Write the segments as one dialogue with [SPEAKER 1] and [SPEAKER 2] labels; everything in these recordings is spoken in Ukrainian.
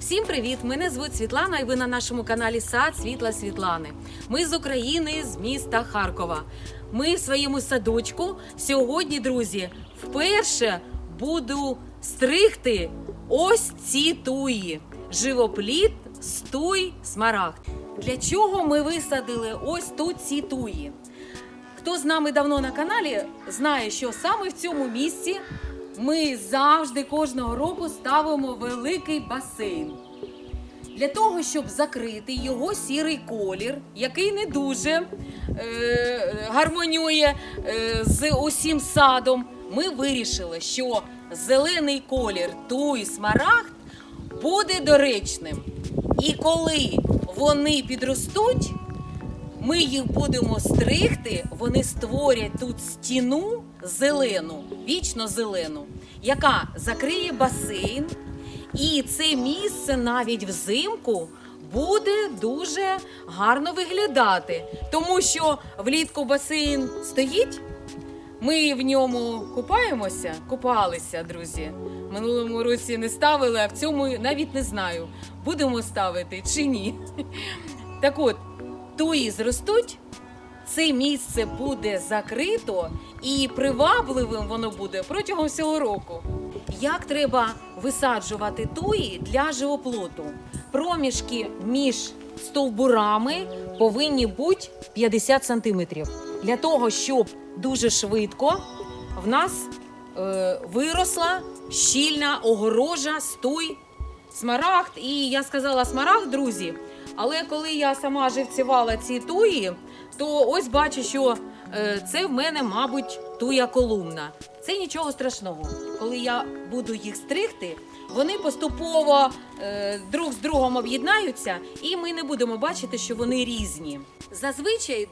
[SPEAKER 1] Всім привіт! Мене звуть Світлана, і ви на нашому каналі Сад Світла Світлани. Ми з України, з міста Харкова. Ми в своєму садочку сьогодні, друзі, вперше буду стригти ось ці туї. Живопліт, стуй, смарагд. Для чого ми висадили ось тут ці туї? Хто з нами давно на каналі, знає, що саме в цьому місці ми завжди кожного року ставимо великий басейн. Для того, щоб закрити його сірий колір, який не дуже е, гармонює е, з усім садом, ми вирішили, що зелений колір туй смарагд буде доречним. І коли вони підростуть, ми їх будемо стригти, вони створять тут стіну зелену, вічно зелену, яка закриє басейн. І це місце навіть взимку буде дуже гарно виглядати, тому що влітку басейн стоїть. Ми в ньому купаємося, купалися, друзі. Минулому році не ставили, а в цьому навіть не знаю, будемо ставити чи ні. Так от, туї зростуть, це місце буде закрито і привабливим воно буде протягом всього року. Як треба висаджувати туї для живоплоту? Проміжки між стовбурами повинні бути 50 сантиметрів для того, щоб дуже швидко в нас е, виросла щільна огорожа, стуй, смарагд. І я сказала смарагд, друзі. Але коли я сама живцювала ці туї, то ось бачу, що е, це в мене, мабуть, туя колумна. Це нічого страшного. Коли я буду їх стригти, вони поступово е, друг з другом об'єднаються, і ми не будемо бачити, що вони різні. Зазвичай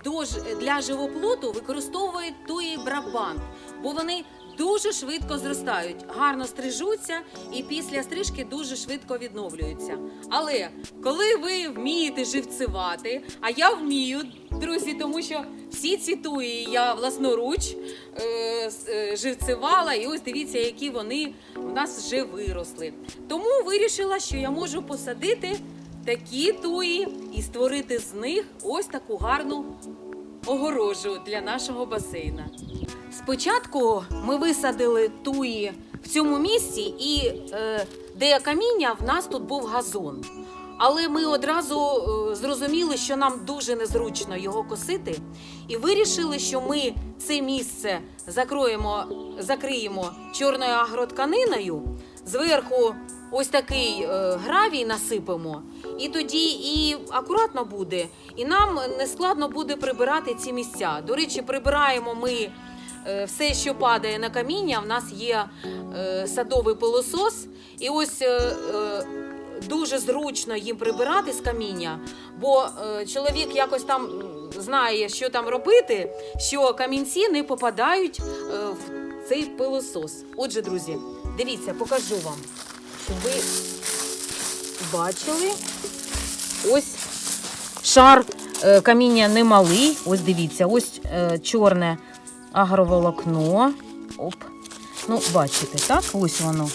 [SPEAKER 1] для живоплоту використовують туї брабант, бо вони дуже швидко зростають, гарно стрижуться і після стрижки дуже швидко відновлюються. Але коли ви вмієте живцювати, а я вмію, друзі, тому що всі ці туї я власноруч е, е, живцювала, і ось дивіться, які вони в нас вже виросли. Тому вирішила, що я можу посадити такі туї і створити з них ось таку гарну огорожу для нашого басейна. Спочатку ми висадили туї в цьому місці, і е, де каміння, в нас тут був газон. Але ми одразу е, зрозуміли, що нам дуже незручно його косити, і вирішили, що ми це місце закроємо, закриємо чорною агротканиною, зверху ось такий е, гравій насипемо, і тоді і акуратно буде, і нам не складно буде прибирати ці місця. До речі, прибираємо ми все, що падає на каміння. В нас є е, садовий пилосос, і ось. е, е, Дуже зручно їм прибирати з каміння, бо е, чоловік якось там знає, що там робити, що камінці не попадають е, в цей пилосос. Отже, друзі, дивіться, покажу вам, щоб ви бачили. Ось шар е, каміння немалий. Ось дивіться, ось е, чорне агроволокно. Оп. Ну, бачите, так? Ось воно.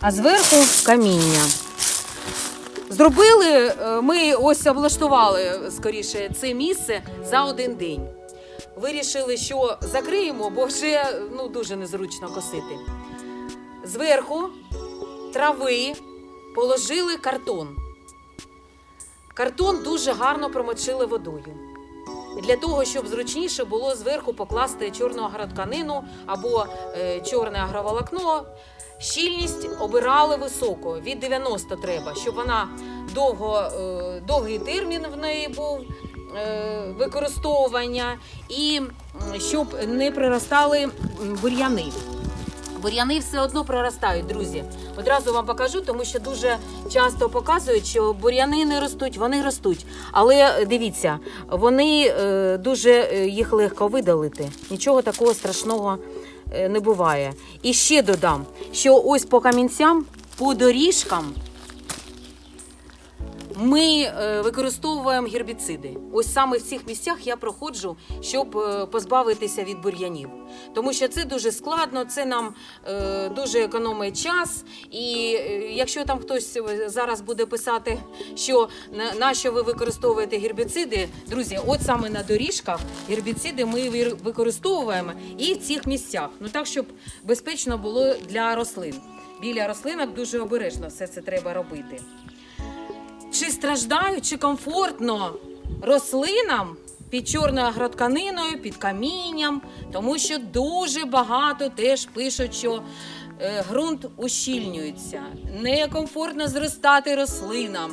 [SPEAKER 1] А зверху каміння. Зробили, е, ми ось облаштували скоріше це місце за один день. Вирішили, що закриємо, бо вже ну, дуже незручно косити. Зверху трави положили картон. Картон дуже гарно промочили водою. Для того, щоб зручніше було зверху покласти чорну агротканину або е, чорне агроволокно, щільність обирали високу, від 90 треба, щоб вона довго, е, довгий термін в неї був е, використовування, і щоб не приростали бур'яни. Бур'яни все одно проростають, друзі. Одразу вам покажу, тому що дуже часто показують, що бур'яни не ростуть, вони ростуть. Але е, дивіться, вони е, дуже е, їх легко видалити. Нічого такого страшного не буває. І ще додам, що ось по камінцям, по доріжкам ми е, використовуємо гербіциди. Ось саме в цих місцях я проходжу, щоб е, позбавитися від бур'янів. Тому що це дуже складно, це нам е, дуже економить час. І якщо там хтось зараз буде писати, що на, що ви використовуєте гербіциди, друзі, от саме на доріжках гербіциди ми використовуємо і в цих місцях. Ну так, щоб безпечно було для рослин. Біля рослинок дуже обережно все це треба робити. Чи страждають, чи комфортно рослинам під чорною агротканиною, під камінням, тому що дуже багато теж пишуть, що е, ґрунт ущільнюється, некомфортно зростати рослинам.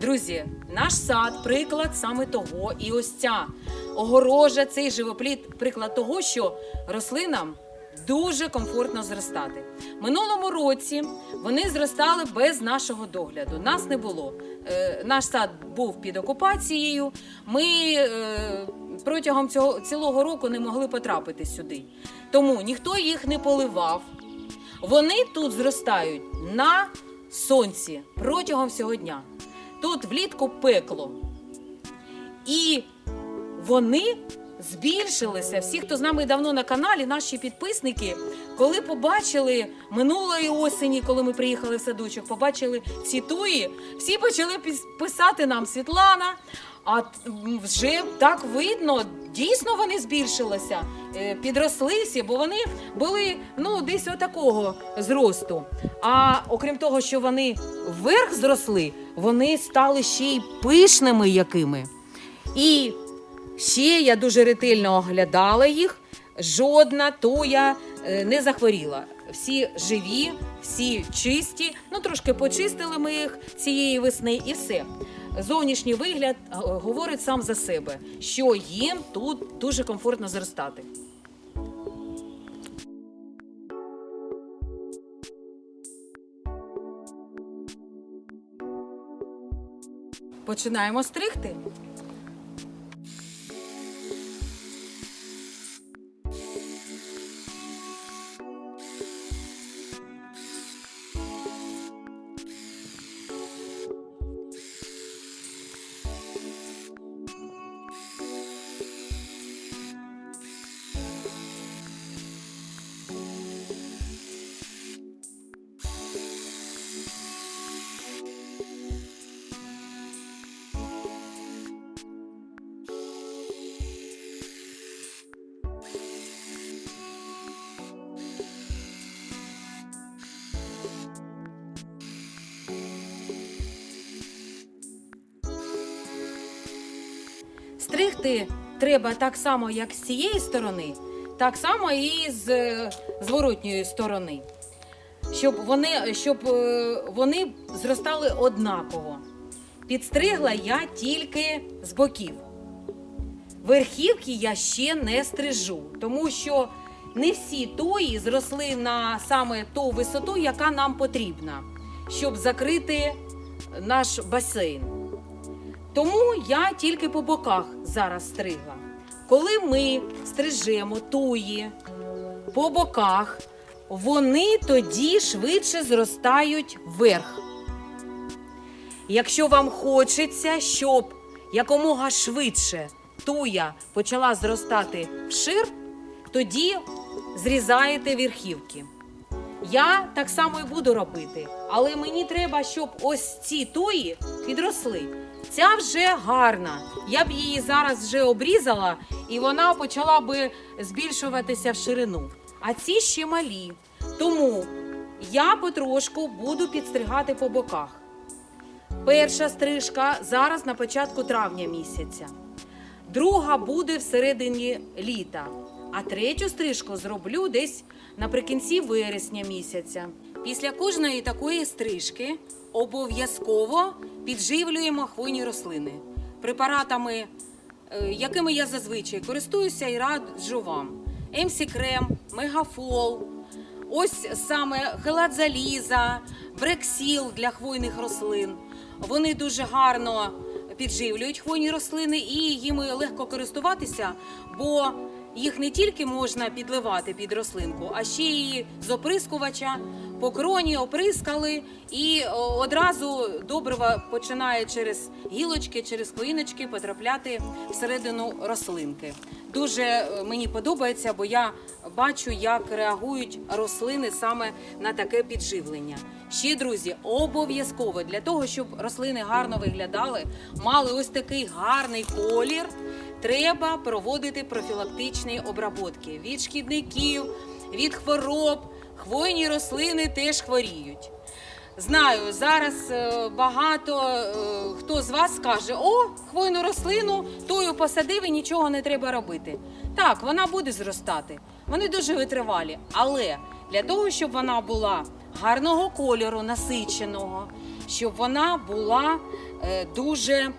[SPEAKER 1] Друзі, наш сад приклад саме того, і ось ця огорожа, цей живопліт приклад того, що рослинам дуже комфортно зростати. Минулому році вони зростали без нашого догляду. Нас не було. Е, наш сад був під окупацією. Ми е, протягом цього цілого року не могли потрапити сюди. Тому ніхто їх не поливав. Вони тут зростають на сонці протягом всього дня. Тут влітку пекло. І вони збільшилися. Всі, хто з нами давно на каналі, наші підписники, коли побачили минулої осені, коли ми приїхали в садочок, побачили ці туї, всі почали писати нам Світлана. А вже так видно, дійсно вони збільшилися, е, підросли всі, бо вони були ну десь отакого зросту. А окрім того, що вони вверх зросли, вони стали ще й пишними якими. І ще я дуже ретельно оглядала їх. Жодна туя е, не захворіла. Всі живі, всі чисті. Ну трошки почистили ми їх цієї весни, і все. Зовнішній вигляд е, говорить сам за себе, що їм тут дуже комфортно зростати. Починаємо стригти. Стригти треба так само, як з цієї сторони, так само і з е, зворотньої сторони. Щоб вони, щоб е, вони зростали однаково. Підстригла я тільки з боків. Верхівки я ще не стрижу, тому що не всі тої зросли на саме ту висоту, яка нам потрібна, щоб закрити наш басейн. Тому я тільки по боках зараз стригла. Коли ми стрижемо туї по боках, вони тоді швидше зростають вверх. Якщо вам хочеться, щоб якомога швидше туя почала зростати вшир, тоді зрізаєте верхівки. Я так само і буду робити, але мені треба, щоб ось ці туї підросли. Ця вже гарна. Я б її зараз вже обрізала, і вона почала би збільшуватися в ширину. А ці ще малі. Тому я потрошку буду підстригати по боках. Перша стрижка зараз на початку травня місяця. Друга буде всередині літа. А третю стрижку зроблю десь наприкінці вересня місяця. Після кожної такої стрижки обов'язково підживлюємо хвойні рослини препаратами, е, якими я зазвичай користуюся і раджу вам. МС крем, мегафол, ось саме хелат заліза, брексіл для хвойних рослин. Вони дуже гарно підживлюють хвойні рослини і їми легко користуватися, бо їх не тільки можна підливати під рослинку, а ще й з оприскувача по кроні оприскали, і одразу добриво починає через гілочки, через хвоїночки потрапляти всередину рослинки. Дуже е, мені подобається, бо я бачу, як реагують рослини саме на таке підживлення. Ще, друзі, обов'язково для того, щоб рослини гарно виглядали, мали ось такий гарний колір. Треба проводити профілактичні обработки від шкідників, від хвороб. Хвойні рослини теж хворіють. Знаю, зараз е, багато е, хто з вас скаже: о, хвойну рослину тою посадив і нічого не треба робити. Так, вона буде зростати. Вони дуже витривалі. Але для того, щоб вона була гарного кольору, насиченого, щоб вона була е, дуже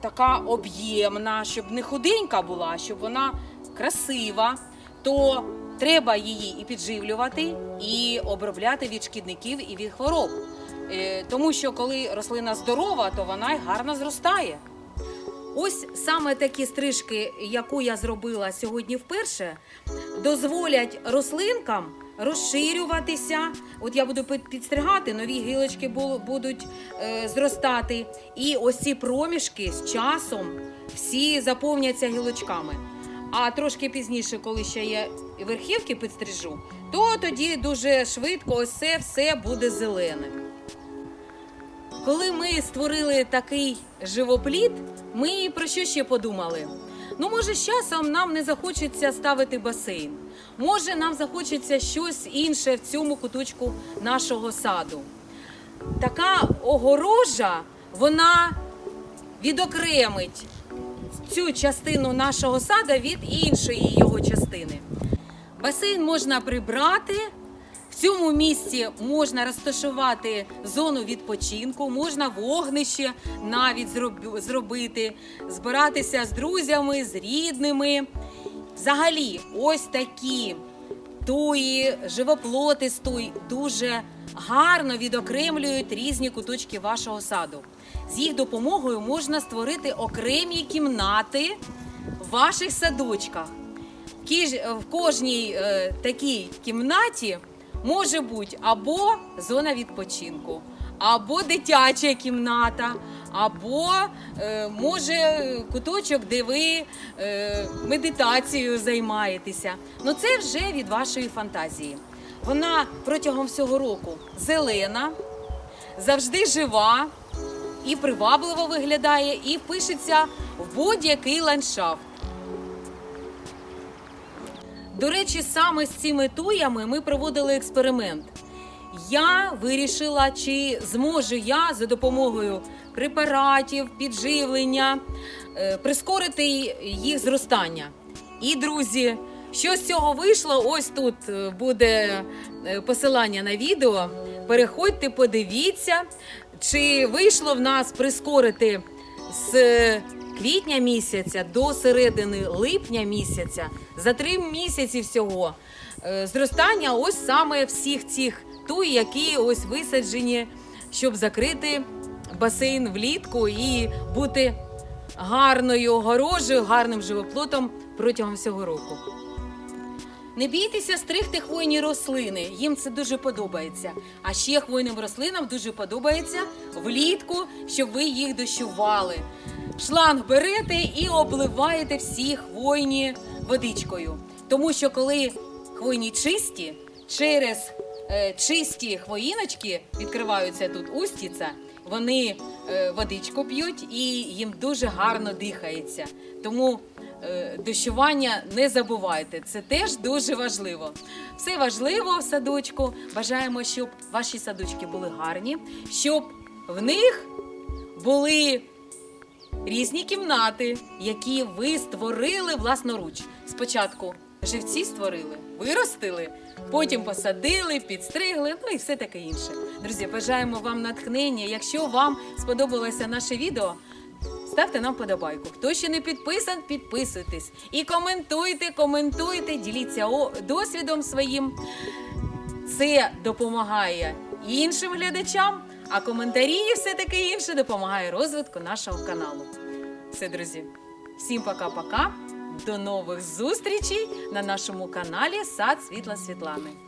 [SPEAKER 1] така об'ємна, щоб не худенька була, щоб вона красива, то треба її і підживлювати, і обробляти від шкідників і від хвороб. Е, Тому що коли рослина здорова, то вона й гарно зростає. Ось саме такі стрижки, яку я зробила сьогодні вперше, дозволять рослинкам розширюватися. От я буду під- підстригати, нові гілочки будуть е, зростати. І ось ці проміжки з часом всі заповняться гілочками. А трошки пізніше, коли ще я верхівки підстрижу, то тоді дуже швидко ось це все буде зелене. Коли ми створили такий живоплід, ми про що ще подумали? Ну, може, з часом нам не захочеться ставити басейн. Може, нам захочеться щось інше в цьому куточку нашого саду. Така огорожа, вона відокремить цю частину нашого сада від іншої його частини. Басейн можна прибрати. Цьому місці можна розташувати зону відпочинку, можна вогнище навіть зробити, збиратися з друзями, з рідними. Взагалі, ось такі туї, живоплоти туй дуже гарно відокремлюють різні куточки вашого саду. З їх допомогою можна створити окремі кімнати в ваших садочках. В в кожній е, такій кімнаті може бути або зона відпочинку, або дитяча кімната, або е, може куточок, де ви е, медитацією займаєтеся. Ну це вже від вашої фантазії. Вона протягом всього року зелена, завжди жива і привабливо виглядає, і впишеться в будь-який ландшафт. До речі, саме з цими туями ми проводили експеримент. Я вирішила, чи зможу я за допомогою препаратів, підживлення е, прискорити їх зростання. І, друзі, що з цього вийшло? Ось тут е, буде е, посилання на відео. Переходьте, подивіться, чи вийшло в нас прискорити з квітня місяця до середини липня місяця за три місяці всього е, зростання ось саме всіх цих туй, які ось висаджені, щоб закрити басейн влітку і бути гарною огорожею, гарним живоплотом протягом всього року. Не бійтеся стригти хвойні рослини, їм це дуже подобається. А ще хвойним рослинам дуже подобається влітку, щоб ви їх дощували. Шланг берете і обливаєте всі хвойні водичкою. Тому що коли хвойні чисті, через е, чисті хвоїночки відкриваються тут устіця, вони е, водичку п'ють і їм дуже гарно дихається. Тому дощування не забувайте. Це теж дуже важливо. Все важливо в садочку. Бажаємо, щоб ваші садочки були гарні, щоб в них були різні кімнати, які ви створили власноруч. Спочатку живці створили, виростили, потім посадили, підстригли, ну і все таке інше. Друзі, бажаємо вам натхнення. Якщо вам сподобалося наше відео, ставте нам подобайку. Хто ще не підписан, підписуйтесь. І коментуйте, коментуйте, діліться досвідом своїм. Це допомагає іншим глядачам, а коментарі і все таке інше допомагає розвитку нашого каналу. Все, друзі, всім пока-пока. до нових зустрічей на нашому каналі Сад Світла Світлани.